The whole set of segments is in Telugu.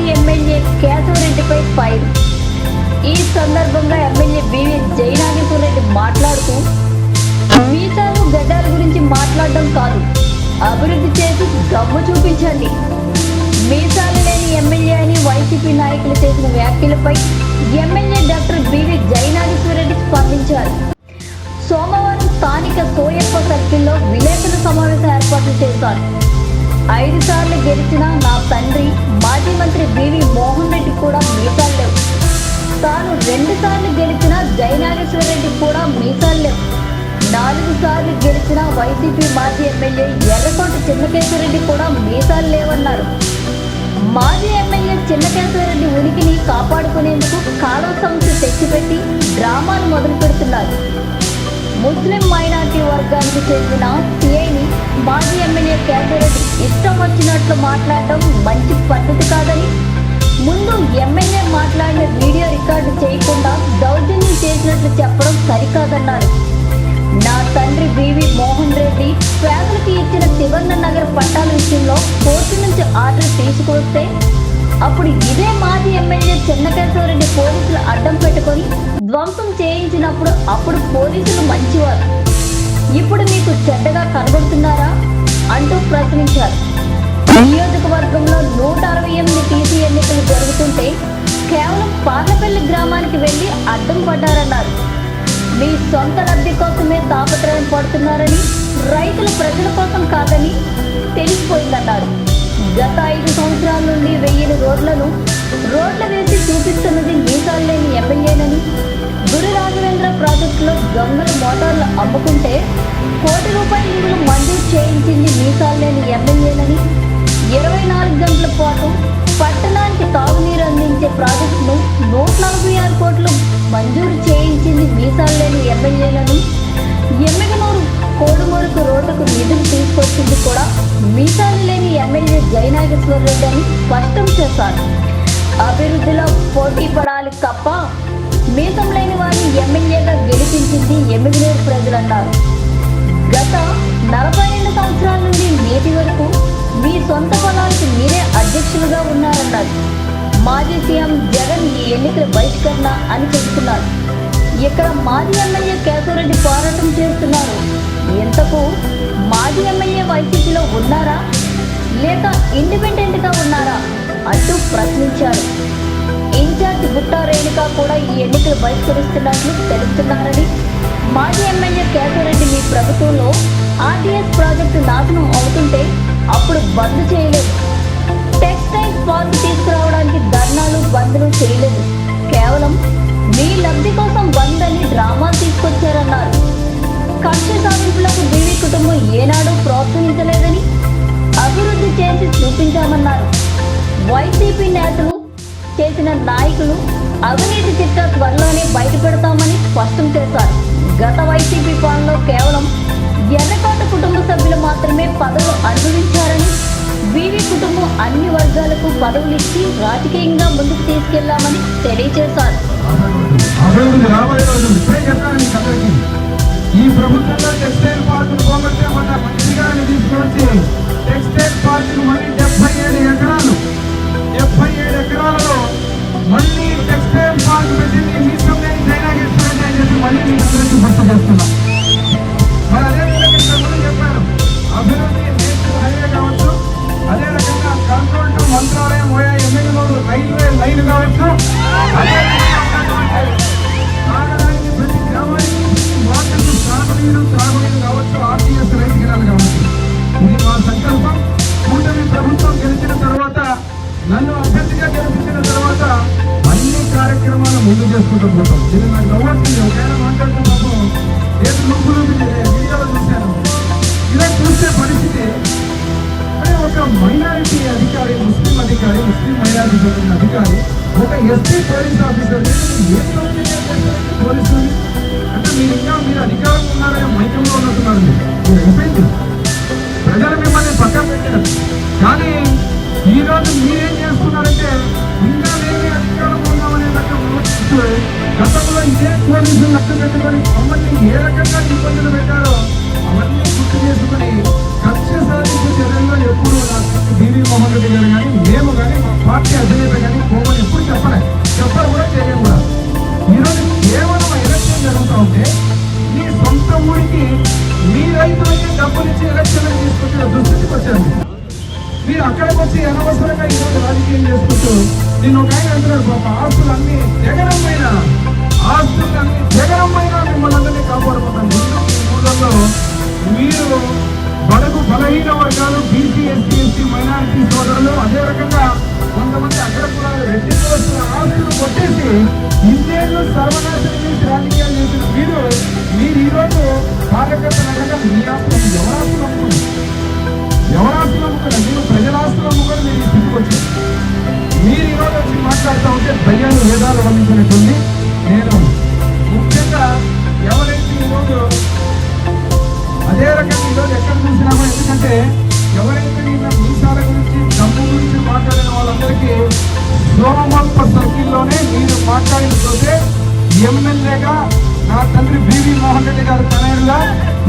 మాజీ ఎమ్మెల్యే కేశవరెడ్డిపై ఫైర్. ఈ సందర్భంగా ఎమ్మెల్యే బివి జయనాగేశ్వర రెడ్డి మాట్లాడుతూ మీసాలు గడ్డాల గురించి మాట్లాడడం కాదు అభివృద్ధి చేసి గమ్ము చూపించండి. మీసాలు లేని ఎమ్మెల్యే అని వైసీపీ నాయకులు చేసిన వ్యాఖ్యలపై MLA doctor B V Jayanageswara Reddy స్పందించారు. సోమవారం స్థానిక సోయప్ప సర్కిల్లో విలేకరుల సమావేశం ఏర్పాటు చేశారు. ఐదు సార్లు గెలిచిన నా తండ్రి మాజీ మంత్రి బివి మోహన్ రెడ్డి కూడా మీసాలు లేవు. తాను రెండు సార్లు గెలిచిన జయనాగేశ్వర రెడ్డి కూడా మీసాలు లేవు. నాలుగు సార్లు గెలిచిన వైసీపీ మాజీ ఎమ్మెల్యే ఎర్రకోట చిన్నకేశ్వరరెడ్డి కూడా మీసాలు లేవన్నారు. మాజీ ఎమ్మెల్యే చిన్నకేశ్వరరెడ్డి ఉనికిని కాపాడుకునేందుకు కాలువ సమస్య తెచ్చిపెట్టి డ్రామాలు మొదలు పెడుతున్నారు. ముస్లిం మైనార్టీ వర్గానికి చెందిన సిఐని మాజీ ఎమ్మెల్యే కేశవరెడ్డి ఇష్టం వచ్చినట్లు మాట్లాడటం మంచి పద్ధతి కాదని ముందు ఎమ్మెల్యే మాట్లాడిన వీడియో రికార్డు చేయకుండా దౌర్జన్యం చేసినట్లు చెప్పడం సరికాదన్నారు. నా తండ్రి బివి మోహన్ రెడ్డి పేదలకు ఇచ్చిన శివర్ణ నగర్ పట్టాల విషయంలో కోర్టు నుంచి ఆర్డర్ తీసుకొస్తే అప్పుడు ఇదే మాజీ ఎమ్మెల్యే చెన్నకేశ్వరరెడ్డి పోలీసులు అడ్డం పెట్టుకొని ధ్వంసం చేయించినప్పుడు అప్పుడు పోలీసులు మంచివారు. ఇప్పుడు మీకు చెడ్డగా కనబడుతున్నారా? అంటూ ప్రశ్నించారు నియోజకవర్గంలో నూట అరవై ఎనిమిది టీసీ ఎన్నికలు జరుగుతుంటే కేవలం పార్లపల్లి గ్రామానికి వెళ్ళి అడ్డం పడ్డారన్నారు. మీ సొంత లబ్ధి కోసమే తాపత్రయం పడుతున్నారని రైతులు ప్రజల కోసం కాదని తెలిసిపోయిందన్నారు. గత ఐదు సంవత్సరాల నుండి వెయ్యిని రోడ్లను రోడ్ల వేసి చూపిస్తున్నది మీసాలు లేని ఎమ్మెల్యేనని గురు రాఘవేంద్ర ప్రాజెక్టులో దొంగలు మోటార్లు అమ్ముకుంటే కోటి రూపాయల నిధులు మంజూరు చేయించింది మీసాలు లేని ఎమ్మెల్యేలని. ఇరవై నాలుగు గంటల పాటు పట్టణానికి తాగునీరు అందించే ప్రాజెక్టును నూట నలభై ఆరు కోట్లు మంజూరు చేయించింది మీసాలు లేని ఎమ్మెల్యేలను. ఎమ్మెగనూరు కోడుమూరుకు రోడ్డుకు నిధులు తీసుకొచ్చింది కూడా మీసాలు లేని ఎమ్మెల్యే జయనాగేశ్వర రెడ్డి అని స్పష్టం చేశారు. అభివృద్ధిలో పోటీ పడాలి తప్ప మీసం లేని వారిని ఎమ్మెల్యేగా గెలిపించింది ఎమ్మెగనూరు ప్రజలన్నారు గత నలభై రెండు సంవత్సరాల నుండి నేటి వరకు మీ సొంత పొలానికి మీరే అధ్యక్షులుగా ఉన్నారన్నారు. మాజీ సీఎం జగన్ ఈ ఎన్నికల బహిష్కరణ అని చెబుతున్నారు. ఇక్కడ మాజీ ఎమ్మెల్యే కేశవరెడ్డి పోరాటం చేస్తున్నారు. ఇంతకు మాజీ ఎమ్మెల్యే వైసీపీలో ఉన్నారా? లేక ఇండిపెండెంట్గా ఉన్నారా? అంటూ ప్రశ్నించారు. ఇన్ఛార్జ్ బుట్టా రేణుక కూడా ఈ ఎన్నికలు బహిష్కరిస్తున్నట్లు తెలుస్తున్నారని మాజీ ఎమ్మెల్యే కేశవరెడ్డి మీ ప్రభుత్వంలో ఆర్టీఎస్ ప్రాజెక్టు నాశనం అవుతుంటే అప్పుడు బంద్ చేయలేదు. టెక్స్టైల్ పార్క్ తీసుకురావడానికి ధర్నాలు బంద్లు చేయలేదు. కేవలం మీ లబ్ధి కోసం బంద్ అని డ్రామా తీసుకొచ్చారన్నారు. కక్ష సాధింపులకు బీవీ కుటుంబం ఏనాడు ప్రోత్సహించలేదని అభివృద్ధి చేసి చూపించామన్నారు. వైసీపీ నేతలు చేసిన నాయకులు అవినీతి చిట్టా త్వరలోనే బయటపెడతామని స్పష్టం చేశారు. గత వైసీపీ పాలనలో కేవలం ఎర్రకోట కుటుంబ సభ్యులు మాత్రమే పదవులు అనుభవించారని బీవీ కుటుంబం అన్ని వర్గాలకు పదవులు ఇచ్చి రాజకీయంగా ముందుకు తీసుకెళ్ళామని తెలియజేశారు. ఈ ప్రభుత్వంలో టెక్స్టైల్ పార్కులు పోగొట్టే మన మంత్రి గారిని తీసుకొచ్చి టెక్స్టైల్ పార్కులు మళ్ళీ డెబ్బై ఏడు ఎకరాలు డెబ్బై ఏడు ఎకరాలలో మళ్ళీ టెక్స్టైల్ పార్క్ పెట్టింది మీ సమయాన్ని జైనాగేశ్వరం అని చెప్పి మళ్ళీ మీ అందరికీ గుర్తు చేస్తున్నాం. మరి అదే విధంగా ఇంతకుముందు చెప్పాను అభివృద్ధి నేషనల్ హైవే కావచ్చు అదే రకంగా కంట్రోల్ టు మంత్రాలయం పోయే ఎమ్మెల్యేలు రైల్వే లైన్ కావచ్చు తాగడానికి ప్రతి గ్రామానికి వాటర్లు తాగునీరు త్రాగునీరు కావచ్చు ఆర్టీఎస్ రైతు గిరాలు కావచ్చు. ఇది మా సంకల్పం. కూటమి ప్రభుత్వం గెలిచిన తర్వాత నన్ను అభ్యర్థిగా గెలిపించిన తర్వాత అన్ని కార్యక్రమాలు ముందు చేసుకుంటూ పోతాం. దీన్ని నాకు నవ్వొచ్చింది ఒకవేళ మాట్లాడుతూ మీరు వచ్చి అనవసరంగా ఈరోజు రాజకీయం చేసుకుంటూ నేను ఒక ఆయన అంటున్నాడు పాప ఆస్తులు అన్ని జగనమైన ఆస్తులు అన్ని జగనమైన మిమ్మల్ని అందరినీ కాపాడుకుంటాను. ఊళ్ళల్లో మీరు బడుగు బలహీన వర్గాలు బీసీ ఎస్సీ ఎస్టీ మైనారిటీ సోదరులు అదే రకంగా కొంతమంది అక్కడ కూడా రెడ్డి కులస్తుల ఆస్తులు కొట్టేసి ఇన్నేళ్ళు సర్వనాశనం చేసి రాజకీయాలు చేసిన మీరు మీరు ఈరోజు కార్యకర్త నగరం మీ ఆస్తులు ఎవరు ఆస్తులు అమ్ముకున్నారు మీరు ప్రజల ఆస్తులు అమ్ముకొని మీరు ఈ స్థితికి వచ్చారు. మీరు ఈరోజు వచ్చి మాట్లాడుతూ ఉంటే దయ్యాలు వేదాలు వర్ణించినట్టుంది నేను ముఖ్యంగా ఎవరైతే ఈరోజు అదే రకంగా ఈరోజు ఎక్కడ చూసినామో ఎందుకంటే ఎవరైతే నిన్న మీసాల గురించి డబ్బు గురించి మాట్లాడిన వాళ్ళందరికీ సోమప్ప సర్కిల్లోనే మీరు మాట్లాడిన చోటే ఎమ్మెల్యేగా టీవీ మోహన్ రెడ్డి గారి తనయుడుగా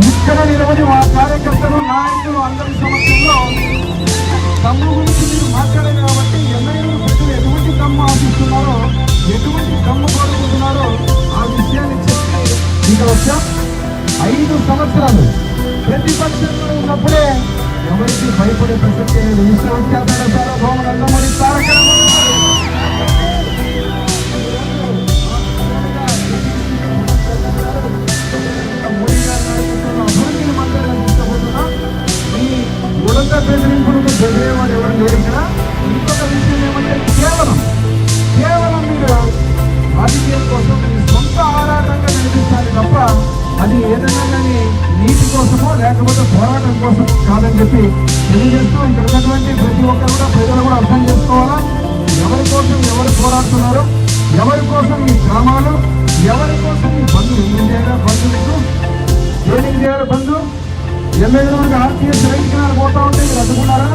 ఇక్కడ నిలబడి మా కార్యకర్తలు నాయకులు అందరి సమక్షంలో తమ్ము గురించి మీరు మాట్లాడారు కాబట్టి ఎమ్మెల్యేలు ప్రజలు ఎటువంటి దమ్ము ఆశిస్తున్నారో ఎటువంటి దమ్ము కోరుకుంటున్నారో ఆ విషయాన్ని చెప్పి ఇక్కడ వచ్చాం? ఐదు సంవత్సరాలు. ప్రతిపక్షంలో ఉన్నప్పుడే ఎవరికి భయపడే ప్రసక్తి లేదు. ఈ విశ్వవిఖ్యాత సార్వభౌమ నందమూరి తారక ఉడత బెదిరింపులకు బెదిరేవాడు ఎవరు లేరు ఇక్కడ? ఇంకొక విషయం ఏమంటే కేవలం కేవలం మీరు రాజకీయం కోసం మీ సొంత ఆరాటంగా నడిపిస్తారు తప్ప అది ఏదైనా కానీ నీతి కోసమో లేకపోతే పోరాటం కోసం కాదని చెప్పి తెలియజేస్తూ ఇక్కడ ఉన్నటువంటి ప్రతి ఒక్కరు కూడా ప్రజలు కూడా అర్థం చేసుకోవాలా? ఎవరి కోసం ఎవరు పోరాడుతున్నారు? ఎవరి కోసం ఈ గ్రామాలు? ఎవరి కోసం ఈ బంధువులు? ఎందుకు చేయాలి? బంధువులకు మీకు దేనికి చేయాలి బంధువు ఎమ్మెల్యేలకు ఆర్టీఎస్ రైతున్నారు పోతా ఉంటే మీరు అడ్డుకున్నారా?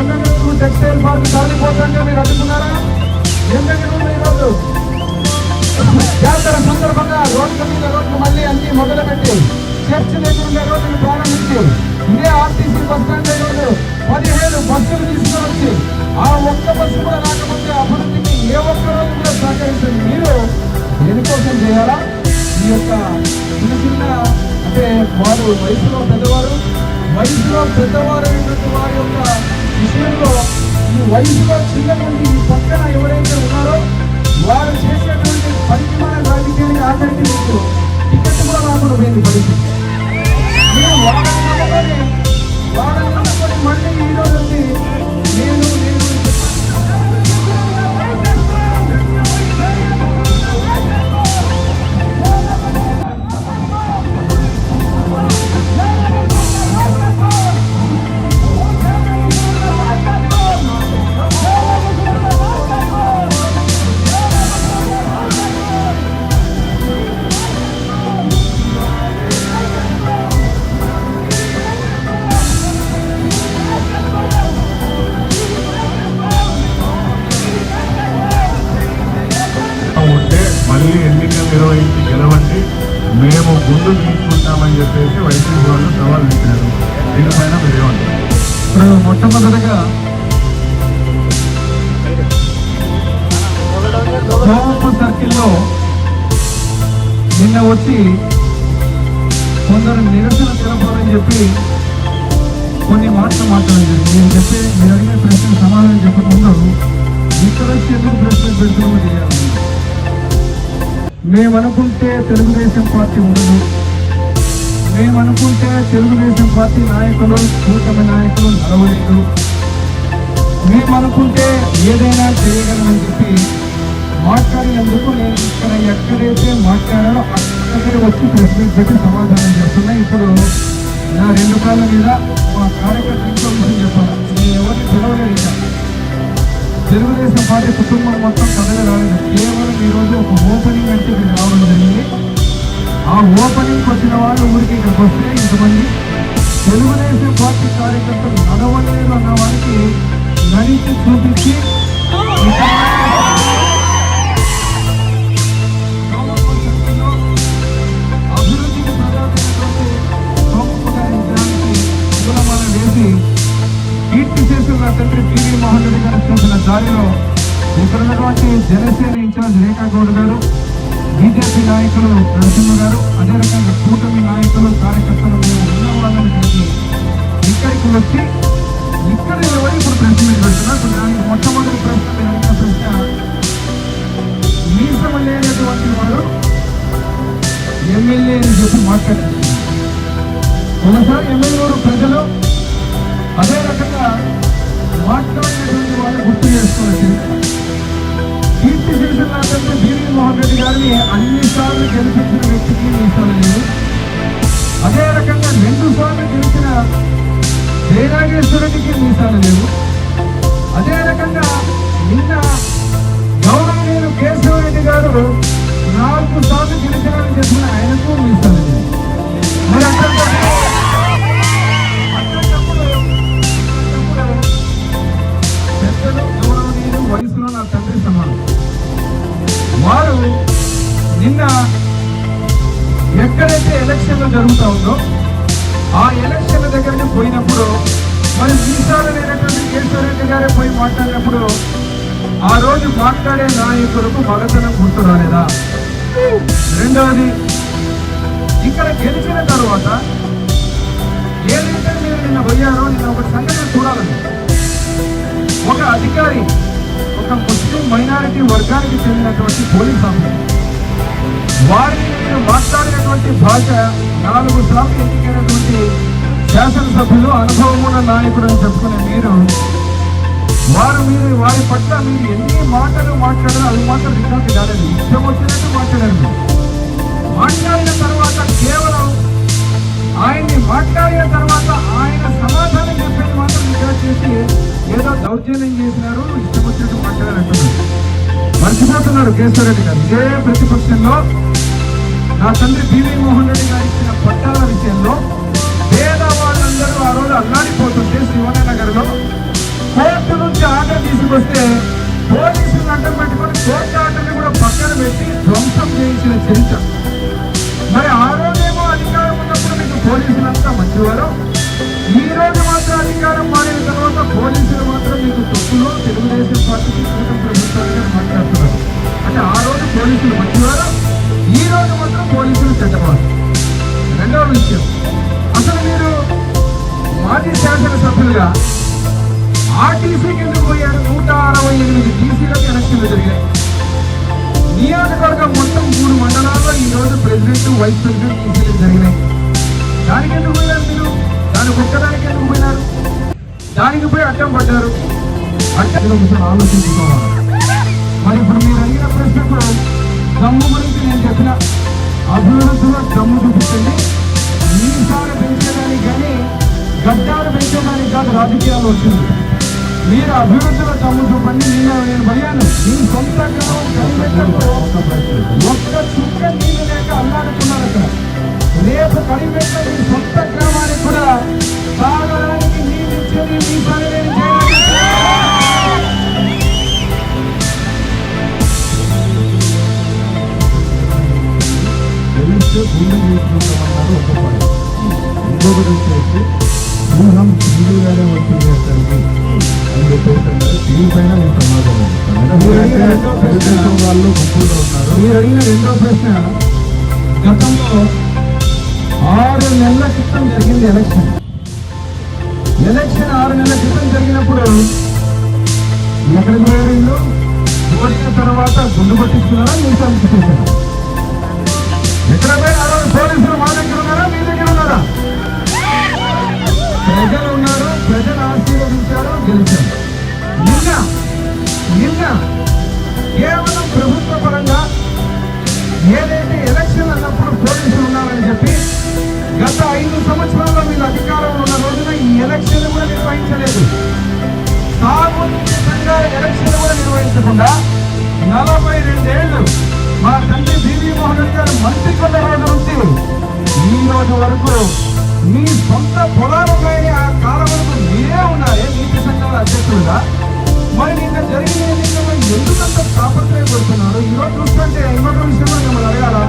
ఎమ్మెల్యేలకు టెక్స్టైల్ పార్క్ తరలిపోతుంటే మీరు అడ్డుకున్నారా? ఎమ్మెల్యేలు ఈరోజు జాతర సందర్భంగా రోడ్ల మీద రోడ్లు మళ్ళీ అన్ని మొదలుపెట్టి చర్చ లేకుండా రోడ్లు ప్రారంభించి ఇదే ఆర్టీసీ బస్ స్టాండ్ దగ్గర పదిహేను బస్సులు తీసుకొని వచ్చి ఆ ఒక్క బస్సు కూడా రాకపోతే అభివృద్ధికి ఏ ఒక్క రోజు కూడా సహకరించండి. మీరు దేనికోసం చేయాలా? ఈ యొక్క చిన్న చిన్న అంటే వారు వయసులో పెద్దవారు వయసులో పెద్దవారు అయినటువంటి వారి యొక్క విషయంలో ఈ వయసులో చిన్నటువంటి ఈ పక్కన ఎవరైతే ఉన్నారో వారు చేసేటువంటి పరిమాణ రాజకీయాన్ని ఆఖరికి మీకు టికెట్ కూడా రాకుండా పోయింది పరిస్థితి. మీరు వాళ్ళని నమ్ముకొని వాళ్ళని నమ్ముకొని మళ్ళీ ఈరోజు మేము గుండు తీసుకుంటామని చెప్పేసి వైసీపీ వాళ్ళు సవాల్ ఇచ్చారు దీనిపైన మీరేమంటారు ఇప్పుడు మొట్టమొదటిగా సోమప్ప సర్కిల్లో నిన్న వచ్చి కొందరు నిరసన తెలపాలని చెప్పి కొన్ని మాటలు మాట్లాడారు. నేను చెప్పే మీరు అడిగిన ప్రశ్న సమాధానం చెప్పకుండా ఇక్కడ వచ్చి ఎందుకు ప్రశ్నలు పెడుతున్నామో చేయాలి మేమనుకుంటే తెలుగుదేశం పార్టీ ఉండదు. మేమనుకుంటే తెలుగుదేశం పార్టీ నాయకులు కూటమి నాయకులు నడవలేదు. మేమనుకుంటే ఏదైనా చేయగలమని చెప్పి మాట్లాడినందుకు నేను ఇక్కడ ఎక్కడైతే మాట్లాడాలో అక్కడే వచ్చి ప్రెస్ మీట్ పెట్టి సమాధానం చేస్తున్నా ఇప్పుడు నా రెండు కాళ్ళ మీద మా కార్యకర్త ఇంకో విషయం చెప్పాలి. నేను ఎవరిని పిలవలేదు తెలుగుదేశం పార్టీ కుటుంబం మొత్తం కథలు రాలేదు కేవలం ఈరోజు ఒక ఓపెనింగ్ అంటే ఇక్కడ రావడం జరిగింది. ఆ ఓపెనింగ్కి వచ్చిన వాళ్ళు ఊరికి ఇక్కడికి వస్తే ఇంతమంది. తెలుగుదేశం పార్టీ కార్యకర్తలు నడవలేదు అన్న వారికి నడిచి చూపించి తండ్రి పివి రెడ్డి గారు చేసిన దారిలో ఇక్కడ ఉన్నటువంటి జనసేన ఇన్ఛార్జ్ రేఖా గౌడ్ గారు బీజేపీ నాయకులు నరసింహ గారు అదేవిధంగా కూటమి నాయకులు కార్యకర్తలు మేము ఉన్న వాళ్ళని కలిసి ఇక్కడికి వచ్చి ఇక్కడ నిలబడి ఇప్పుడు ప్రెస్ మీట్ పెడుతున్నారు దానికి మొట్టమొదటి ప్రశ్న నేను ప్రశ్న? మీసం లేనటువంటి వాడు ఎమ్మెల్యే అని చెప్పి మాట్లాడారు. ఒకసారి ఎమ్మెల్యే ప్రజలు గెలిపించిన వ్యక్తికి మీసాలు అదే రకంగా రెండు సార్లు గెలిచిన జయనాగేశ్వరుడికి మీసాలు లేవు అదే రకంగా నిన్న గౌరవనీయులు కేశవరెడ్డి గారు నాలుగు సార్లు గెలిచారని చెప్పిన ఆయనకు మీసాలు లేవు మరి పెద్దలు గౌరవనీయులు వయసులో నా తండ్రి సమానం. వారు నిన్న ఎక్కడైతే ఎలక్షన్లు జరుగుతూ ఉందో ఆ ఎలక్షన్ల దగ్గరికి పోయినప్పుడు మరి మీసాలు లేనటువంటి కేశవరెడ్డి గారే పోయి మాట్లాడినప్పుడు ఆ రోజు మాట్లాడే నాయకులకు మగతనం గుర్తు రాలేదా? రెండవది ఇక్కడ గెలిచిన తర్వాత ఏదైతే మీరు నిన్న పోయారో నిన్న ఒక సంఘటన చూడాలని ఒక అధికారి ఒక ముస్లిం మైనారిటీ వర్గానికి చెందినటువంటి పోలీస్ ఆఫీసర్. వారిని నేను మాట్లాడినటువంటి భాష నాలుగు సార్లు ఎన్నికైనటువంటి శాసనసభ్యులు అనుభవం ఉన్న నాయకుడు అని చెప్పుకునే మీరు వారు మీరు వారి పట్ల మీరు ఎన్ని మాటలు మాట్లాడారో అది మాత్రం రికార్డు కాలేదు. ఇష్టం వచ్చినట్టు మాట్లాడారు మాట్లాడిన తర్వాత కేవలం ఆయన్ని మాట్లాడిన తర్వాత ఆయన సమాధానం చెప్పేది మాత్రం రికార్డ్ చేసి ఏదో దౌర్జన్యం చేసినారు ఇష్టం వచ్చినట్టు మాట్లాడారంటున్నారు మర్చిపోతున్నారు కేశవరెడ్డి గారు. ఇదే ప్రతిపక్షంలో నా తండ్రి బీవీ మోహన్ రెడ్డి గారు ఇచ్చిన పట్టాల విషయంలో పేదవాళ్ళందరూ ఆ రోజు అల్లాడిపోతుంటే శివనగర్లో కోర్టు నుంచి ఆర్డర్ తీసుకొస్తే అంటే ఆలోచించుకోవాలి మరి ఇప్పుడు మీరు అడిగిన ప్రశ్నకు దమ్ము గురించి నేను చెప్పిన అభివృద్ధిలో దమ్ము చూపించండి ఈసారి పెంచడానికి కానీ గడ్డాలు పెంచడానికి కాదు రాజకీయాలు. వచ్చింది మీరు అభివృద్ధిలో దమ్ము చూపండి నేను నేను భయాను మీ సొంత గ్రామం కలిపెట్టకు ఒక్క చుక్క నీళ్ళు లేక అల్లాడుతున్నారు అక్కడ రేపు కలిపెట్ట మీ సొంత గ్రామానికి కూడా తాగడానికి నీళ్ళు ఇచ్చేది మీ పని నేను తెలిస్తే గుండె చేసుకుంటామన్నారు ఒక పాయింట్ ఇంకొకటి వచ్చేసి వ్యూహం టీవీగానే వచ్చి చేస్తానికి అని చెప్పేసి అన్నారు టీవీ నేను సమాధానం వాళ్ళు గుంపుల్లో ఉన్నారు మీరు అడిగిన రెండో ప్రశ్న గతంలో ఆరు నెలల క్రితం జరిగింది ఎలక్షన్ ఎలక్షన్ ఆరు నెలల క్రితం జరిగినప్పుడు ఎక్కడికి పోయారు వీళ్ళు ఓడిన తర్వాత గుండు పట్టించుకున్నారా? మీ సంస్థ చేశారా? ఎక్కడ పోయి పోలీసులు మా దగ్గర ఉన్నారా? మీ దగ్గర ఉన్నారా? ప్రజలు ఉన్నారు? ప్రజలు ఆశీర్వదించారు? గెలిచారు. నిన్న నిన్న కేవలం ప్రభుత్వ పరంగా ఏదైతే ఎలక్షన్ అన్నప్పుడు పోలీసులు ఉన్నారని చెప్పి గత ఐదు సంవత్సరాల్లో వీళ్ళు అధికారంలో ఉన్న రోజున ఈ ఎలక్షన్ కూడా నిర్వహించలేదు. ఎలక్షన్ కూడా నిర్వహించకుండా నలభై రెండేళ్ళు మా తండ్రి బీవీ మోహన్ గారు మంత్రి కొన్న రోజు నుంచి ఈ రోజు వరకు మీ సొంత పొలాలపైన ఆ కాలం వరకు మీరే ఉన్నారే నీతి సంఘాల అధ్యక్షులుగా. మరి నిన్న జరిగిన ఎందుకంత తాపత్రయపడుతున్నారు ఈ రోజు చూస్తుంటే ఇంకొక విషయం మిమ్మల్ని అడగాలా?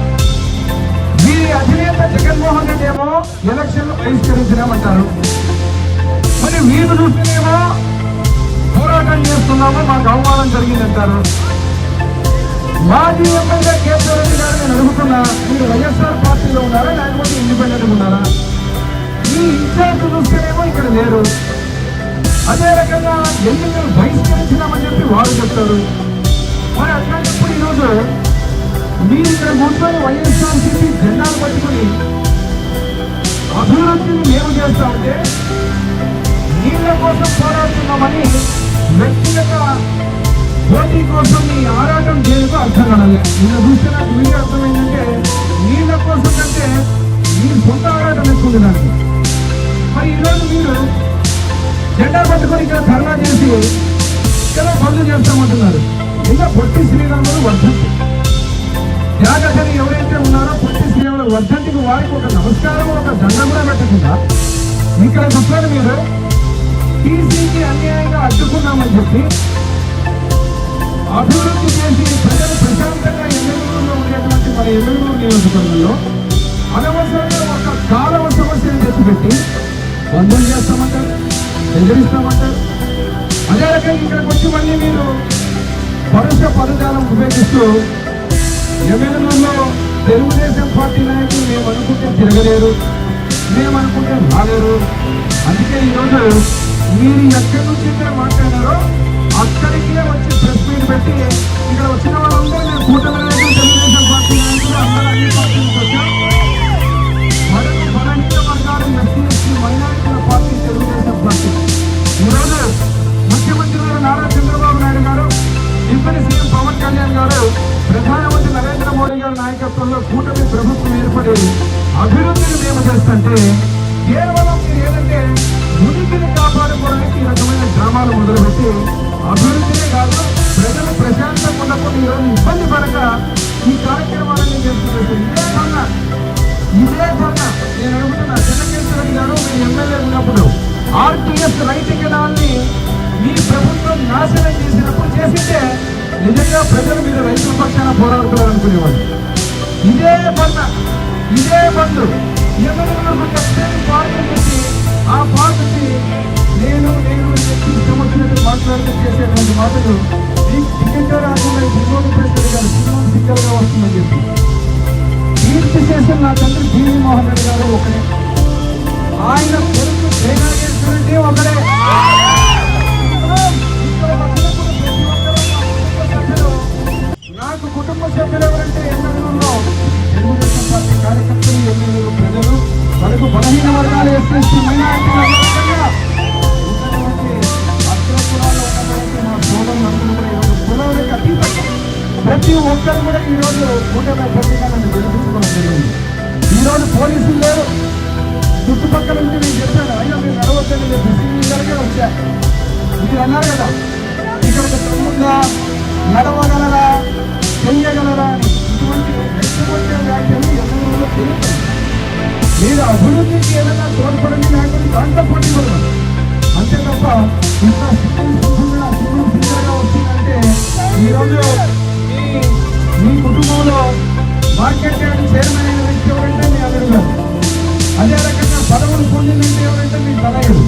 మీ అధినేత జగన్మోహన్ రెడ్డి ఏమో ఎలక్షన్లు బహిష్కరించినామంటారు. మరి మీరు చూస్తేనేమో పోరాటం చేస్తున్నాము మాకు అవమానం జరిగిందంటారు. మాజీ ఎమ్మెల్యే కేసీఆర్ రెడ్డి గారు నేను అడుగుతున్నా మీరు వైఎస్ఆర్ పార్టీలో ఉన్నారా లేకపోతే ఇండిపెండెంట్ ఉన్నారా? ఈ ఇన్ఛార్జ్ చూస్తేనేమో ఇక్కడ లేరు. అదే రకంగా ఎన్నికలు బహిష్కరించినామని చెప్పి వారు చెప్తారు. మరి అట్లాంటప్పుడు ఈరోజు మీరు ఇక్కడ కూర్చొని వైఎస్ఆర్సీపీ జెండాలు పట్టుకుని అభివృద్ధిని మేము చేస్తా ఉంటే నీళ్ళ కోసం పోరాడుతున్నామని వ్యక్తిగత పోటీ కోసం మీ ఆరాటం చేయకు అర్థం కావాలి నిన్న చూస్తే నాకు మీకు అర్థమైందంటే నీళ్ళ కోసం కంటే మీ సొంత ఆరాటం ఎక్కువ ఉంది నాకు మరి ఈరోజు మీరు జెండా పట్టుకొని ఇక్కడ ధర్నా చేసి ఇక్కడ పనులు చేస్తామంటున్నారు. ఇంకా పొట్టి శ్రీరాములు వర్ధంతి. త్యాగశని ఎవరైతే ఉన్నారో పొట్టి శ్రీరాములు వర్ధంతికి వారికి ఒక నమస్కారం ఒక దండం కూడా పెట్టకుండా ఇక్కడ చూస్తారు మీరు. టీసీకి అన్యాయంగా అడ్డుకున్నామని చెప్పి అభివృద్ధి చేసి ప్రజలు ప్రశాంతంగా ఎమ్మెల్యేలో ఉండేటువంటి మన ఎమ్మెల్యేలు నియోజకవర్గంలో అనవసరంగా ఒక కాలవ సమస్యను తెచ్చిపెట్టి బంధువులు చేస్తామంటారు ఎదిరిస్తామంటారు అదే రకంగా ఇక్కడికి వచ్చి మళ్ళీ మీరు పరుష పదజాలం ఉపయోగిస్తూ ఎమ్మెల్యేలలో తెలుగుదేశం పార్టీ నాయకులు మేము అనుకుంటే తిరగలేరు మేము అనుకుంటే రాలేరు అందుకే ఈరోజు మీరు ఎక్కడి నుంచి ఇక్కడ మాట్లాడారో అక్కడికే వచ్చి ప్రెస్ మీట్ పెట్టి ఇక్కడ వచ్చిన వాళ్ళందరూ నేను కూటమి తెలుగుదేశం పార్టీ నాయకులు అందరూ అన్ని పార్టీ నుంచి మరొక బలహీన వర్గాలు ఎస్సీ ఎస్టీ మైనారిటీల పార్టీ తెలుగుదేశం పార్టీ. ఈరోజు ముఖ్యమంత్రి గారు నారా చంద్రబాబు నాయుడు గారు డిప్యూటీ సీఎం పవన్ కళ్యాణ్ గారు ప్రధానమంత్రి నరేంద్ర మోడీ గారి నాయకత్వంలో కూటమి ప్రభుత్వం ఏర్పడి అభివృద్ధిని మేము చేస్తుంటే కేవలం మీరు ఏదంటే ఉనికిని కాపాడుకోవడానికి ఈ రకమైన గ్రామాలు మొదలుపెట్టి అభివృద్ధినే కాదు ప్రజలు ప్రశాంతంగా ఉండకుండా ఈరోజు ఇబ్బంది పడక ఈ కార్యక్రమాలన్నీ చేస్తున్నారు ఇదే కన్నా ఇదే కన్నా నేను అడుగుతున్నా చెన్నకేశ్వర గారు మీ ఎమ్మెల్యే ఉన్నప్పుడు ఆర్టీఎస్ రైతు గణాన్ని మీ ప్రభుత్వం నాశనం చేసినప్పుడు చేసింటే నిజంగా ప్రజలు మీరు రైతుల పక్షాన పోరాడుతున్నారు అనుకునేవాళ్ళు ఇదే పన్న ఇదే బంధు ఎమ్మెల్యేలకు మాటలు మీకు టికెట్ రాకుండా వినోద్ ప్రెసిడెంట్ గారు సినిమా సింగల్ వస్తుందని చెప్పి. కీర్తి చేసిన నా తండ్రి బీవీ మోహన్ రెడ్డి గారు ఒకడే ఆయన కొడుకు జయనాగేశ్వరుడి ఒకడే నాకు కుటుంబ సభ్యులు ఎవరంటే ఎమ్మెల్యేలో తెలుగుదేశం పార్టీ కార్యకర్తలు ఎమ్మెల్యేలు ప్రజలు మనకు బలహీన వర్గాలు ఎస్ఎస్టీ ప్రతి ఒక్కరు కూడా ఈరోజు రోజు కూటమి అభ్యర్థిగా నన్ను గెలిపించుకోవడం జరిగింది ఈరోజు పోలీసులు లేరు. చుట్టుపక్కల నుంచి నేను చెప్పాను అయినా మీరు నడవద్దని నేను బిజీగా వచ్చా. మీరు అన్నారు కదా ఇక్కడ తమ్ముందా నడవగలరా చెయ్యగలరా అని. ఇటువంటి ఎటువంటి వ్యాఖ్యలు ఎవరు తెలుస్తుంది మీరు అభివృద్ధికి ఏదైనా తోడ్పడండి లేకపోతే దాంట్లో పోటీ అంతే తప్ప ఇంత సింగిల్ సింగిల్ సింగిల్గా వచ్చిందంటే ఈరోజు మీ కుటుంబంలో మార్కెట్ యార్డ్ చైర్మన్ అయిన వ్యక్తి ఎవరంటే మీ అల్లుడు గారు అదే రకంగా పదవులు పొందిందంటే ఎవరంటే మీ తనయుడు.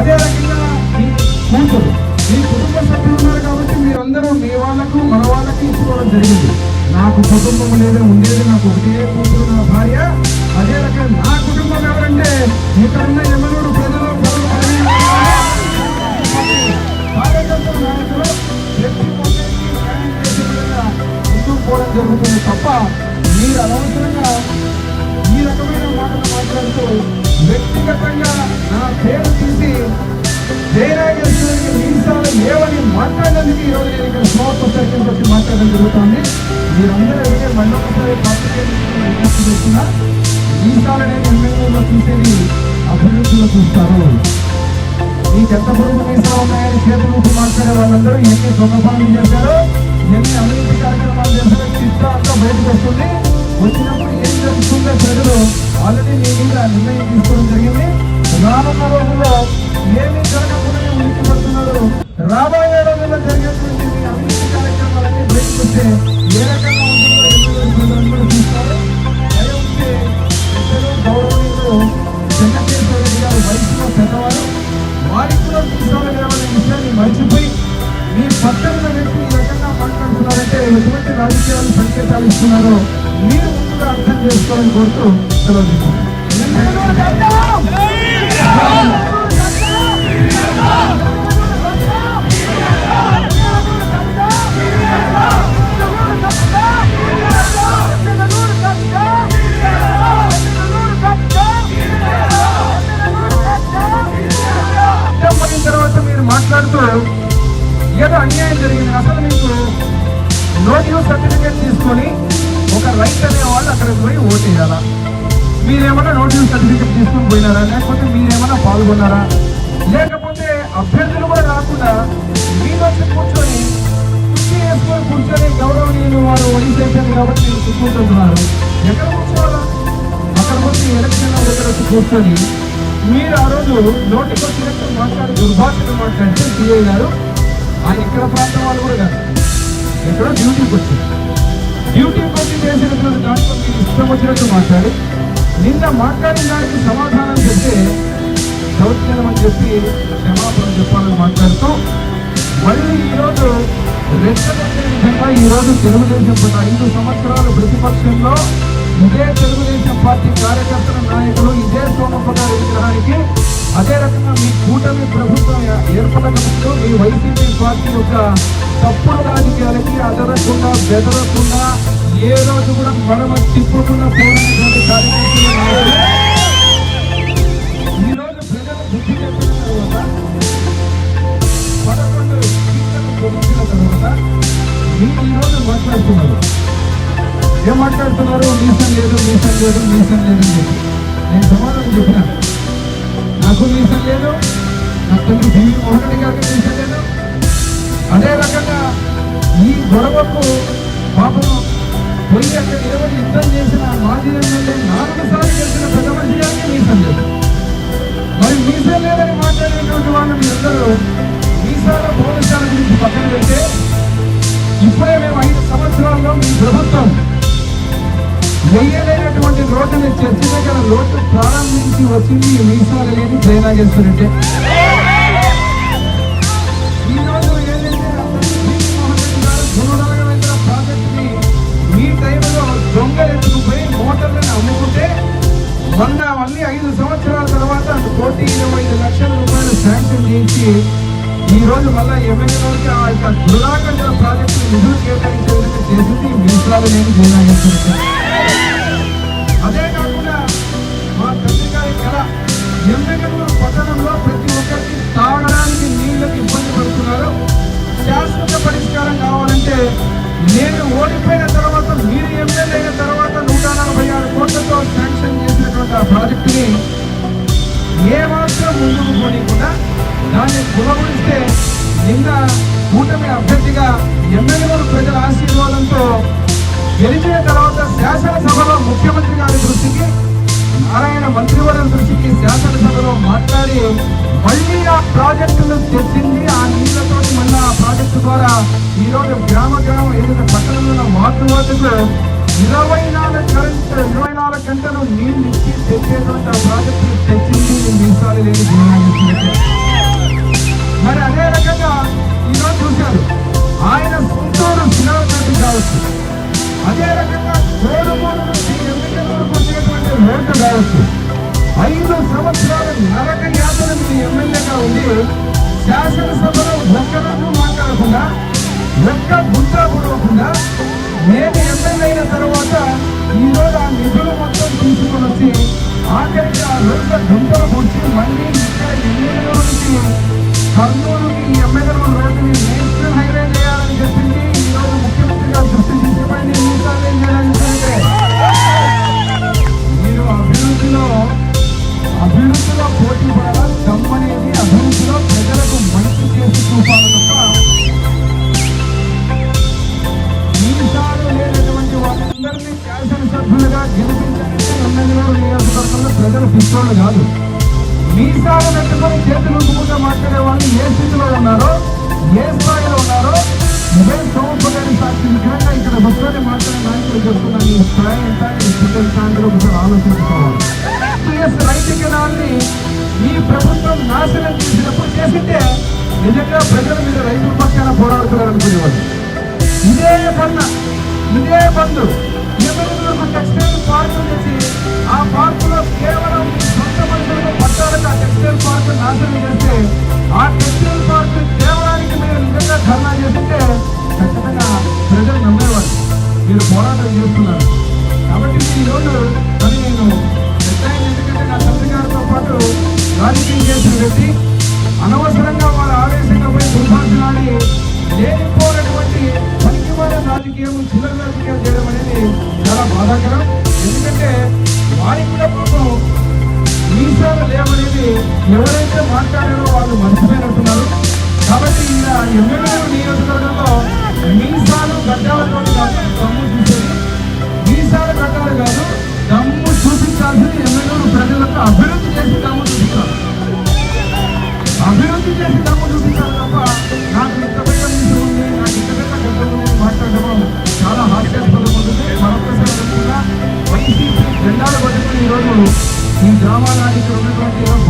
అదే రకంగా మీ కూతురు. మీ కుటుంబ సభ్యులు ఉన్నారు కాబట్టి మీరందరూ మీ వాళ్ళకు మన వాళ్ళకి ఇచ్చుకోవడం జరిగింది. నాకు కుటుంబం లేదా ఉండేది నాకు ఒకటే కూతురు నా భార్య. అదే రకంగా నా కుటుంబం ఎవరంటే ఇక్కడున్న ఎమ్మెల్యేడు ప్రజలు పదవులు కార్యకర్తల నాయకులు ముందుకు జరుగుతుంది తప్ప మీరు అనవసరంగా ఈ రకమైన మాటలు మాట్లాడుతూ వ్యక్తిగతంగా నా పేరు తీసి జయనాగేశ్వరికి మీసాలు ఏమని మాట్లాడడానికి ఈరోజు నేను ఇక్కడ స్మార్ట్ సర్కిల్ వచ్చి మాట్లాడడం జరుగుతుంది. మీరందరూ అయితే మళ్ళీ ఒకసారి పత్రిక విజ్ఞప్తి చేస్తున్నా మీసాలు అనేది ఎమ్మెల్యేలో చూసేది అభివృద్ధిలో చూస్తారు. మీకు ఎంత పొరుగు మీసాలు ఉన్నాయని చేతులు మాట్లాడే వాళ్ళందరూ ఎన్ని దొంగ పనులు చేశారో. ఎన్ని అవినీతి కార్యక్రమాలు చేశారో చిత్త అంతా బయటకు వస్తుంది. వచ్చినప్పుడు ఏం జరుగుతుందో ప్రజలు ఆల్రెడీ మీ మీద నిర్ణయం తీసుకోవడం జరిగింది. రానున్న రోజుల్లో ఏమీ జరగకుండా ఉనికి రాబోయే రోజుల్లో జరిగేటువంటి మీ అవినీతి కార్యక్రమాలన్నీ బయటకు వస్తే ఏ రకంగా ఉంటుందో చూస్తారు. పెద్దలు గౌరవనీయులు చెన్నకేశ్వర రెడ్డి గారు వయసులో పెద్దవారు వారికి కూడా అనే విషయాన్ని మర్చిపోయి మీ పక్క ఎటువంటి రాజకీయాలు సంకేతాలు ఇస్తున్నారో మీరు ముందుగా అర్థం చేసుకోవాలని కోరుతూ సెలవు తర్వాత మీరు మాట్లాడుతూ ఏదో అన్యాయం జరిగింది. అసలు మీకు నోటివ్ సర్టిఫికేట్ తీసుకొని ఒక రైట్ అనే వాళ్ళు అక్కడికి పోయి ఓట్ వేయాలా? మీరేమన్నా నోటివ్ సర్టిఫికేట్ తీసుకొని పోయినారా? లేకపోతే మీరేమన్నా పాల్గొన్నారా? లేకపోతే అభ్యర్థులు కూడా రాకుండా మీరు వచ్చి కూర్చొని కుర్చీ వేసుకొని కూర్చొని గౌరవనీయులు వారు వయసు అయిపోయింది కాబట్టి మీరు కూర్చుంటున్నారు ఎక్కడ కూర్చోవాలా? అక్కడ వచ్చి ఎలక్షన్ దగ్గర వచ్చి కూర్చొని మీరు ఆ రోజు నోటికి వచ్చినట్టు మాట్లాడి దుర్భాషలు మాట్లాడితే సిఐ గారు ఆయన ఇక్కడ ప్రాంతం వాళ్ళు కూడా కాదు. ఎక్కడో డ్యూటీకి వచ్చింది డ్యూటీకి వచ్చి చేసినటువంటి దాంట్లో మీకు ఇష్టం వచ్చినట్టు మాట్లాడి. నిన్న మాట్లాడిన దానికి సమాధానం చెప్తే దౌర్జన్యం అని చెప్పి క్షమాపణ చెప్పాలని మాట్లాడుతూ మళ్ళీ ఈరోజు రెచ్చగొట్టే విధంగా ఈరోజు తెలుగుదేశం పట్ల ఐదు సంవత్సరాలు ప్రతిపక్షంలో ఇదే తెలుగుదేశం పార్టీ కార్యకర్తల నాయకులు ఇదే సోమప్ప గారి విగ్రహానికి అదే రకంగా మీ కూటమి ప్రభుత్వం ఏర్పడకముందు మీ వైసీపీ పార్టీ యొక్క తప్పుడు రాజకీయాలకి అదరకుండా బెదరకుండా ఏ రోజు కూడా మడమ తిప్పకుండా పోయినటువంటి కార్యకర్తలు నాయకులు ఈ ప్రజలు బుద్ధి చెప్పిన తర్వాత పదకొండు తర్వాత మీరు ఈ మాట్లాడుతున్నారు. ఏం మాట్లాడుతున్నారు? మీసం లేదు మీసం లేదు మీసం లేదు నేను సమాధానం చెప్పిన? నాకు మీసం లేదు నా తల్లి జీవి మోహన్ రెడ్డి గారికి మీసం లేదు. అదే రకంగా ఈ గొడవకు పాపం పోయి అక్కడ నిలబడి యుద్ధం చేసిన మాజీ ఎమ్మెల్యే నాలుగు సార్లు గెలిచిన పెద్ద మనిషి గారికి మీసం లేదు. మరి మీసం లేదని మాట్లాడేటువంటి వాళ్ళు మీరందరూ మీసాల భోజనాల గురించి పక్కన పెడితే ఇప్పుడే మేము ఐదు సంవత్సరాల్లో మీ ప్రభుత్వం వెయ్యలేనటువంటి రోడ్డుని చర్చ దగ్గర రోడ్డు ప్రారంభించి వచ్చింది ఈ మీసాలు లేని జయనాగేశ్వర రెడ్డి ఈ రోజు ఏదైతే ప్రాజెక్ట్ని రెడ్డి గారు గుణరాఘవేంద్ర ప్రాజెక్టుని మీ టైంలో దొంగలెత్తుకుపోయి మోటార్లను అమ్ముకుంటే మొన్న మళ్ళీ ఐదు సంవత్సరాల తర్వాత కోటి ఇరవై ఐదు లక్షల రూపాయలు శాంక్షన్ చేసి ఈ రోజు మళ్ళా ఎమ్మెల్యేలకి ఆ యొక్క దురాకండ ప్రాజెక్టు నిధులు కేటాయించే చేసింది మినిస్ట్రాలు లేని జయనాగేశ్వర అదే పట్టణంలో ప్రతి ఒక్కరికి తాగడానికి నీళ్ళకి ఇబ్బంది పడుతున్నారు. శాశ్వత పరిష్కారం కావాలంటే నేను ఓడిపోయిన తర్వాత మీరు ఎమ్మెల్యే అయిన తర్వాత నూట నలభై ఆరు కోట్లతో శాంక్షన్ చేసినటువంటి ఆ ప్రాజెక్టుని ఏమాత్రం ముందుకు పోనీయకుండా దాన్ని కులగొడిస్తే నిన్న కూటమి అభ్యర్థిగా ఎమ్మెల్యేలు ప్రజల ఆశీర్వాదంతో గెలిచిన తర్వాత శాసనసభలో ముఖ్యమంత్రి గారి దృష్టికి నారాయణ మంత్రివర్గం దృష్టికి శాసనసభలో మాట్లాడి మళ్ళీ ఆ ప్రాజెక్టును తెచ్చింది ఆ నీళ్ళతో మళ్ళీ ఆ ప్రాజెక్టు ద్వారా ఈరోజు గ్రామ గ్రామం ఏదైతే పట్టణంలో ఉన్న వార్డు ఇరవై నాలుగు కరెంట్ ఇరవై నాలుగు గంటలు నీళ్ళు ఇచ్చి తెచ్చేటువంటి ఆ ప్రాజెక్టును తెచ్చింది మీసాలు లేని మరి అదే రకంగా ఈరోజు చూశారు. ఆయన సొంతూరు శిలాపేట కావచ్చు. అదే రకంగా కోడుమూరు వచ్చేటువంటి రోడ్డు కావచ్చు ఐదు సంవత్సరాలు నరక యాత్ర మీ ఎమ్మెల్యేగా ఉండి శాసనసభలో ఒక్కరోజు మాట్లాడకుండా ఒక్క గుంట పొడవకుండా నేను ఎమ్మెల్యే అయిన తర్వాత ఈరోజు ఆ నిధులు మొత్తం తీసుకొని వచ్చి ఆఖరికి ఆ రోజు గుంటలు పొడిచి మళ్ళీ ఇక్కడ ఎమ్మెల్యే నుంచి కర్నూలుకి ఎమ్మెల్యే రోడ్డుని నేషనల్ హైవే చేయాలని చెప్పింది. ఈరోజు రోజు ముఖ్యమంత్రి గారు దృష్టి తీసుకుపోయింది ఎన్నిసార్లు ఏం చేయాలని ఈ గ్రామాల ఇక్కడ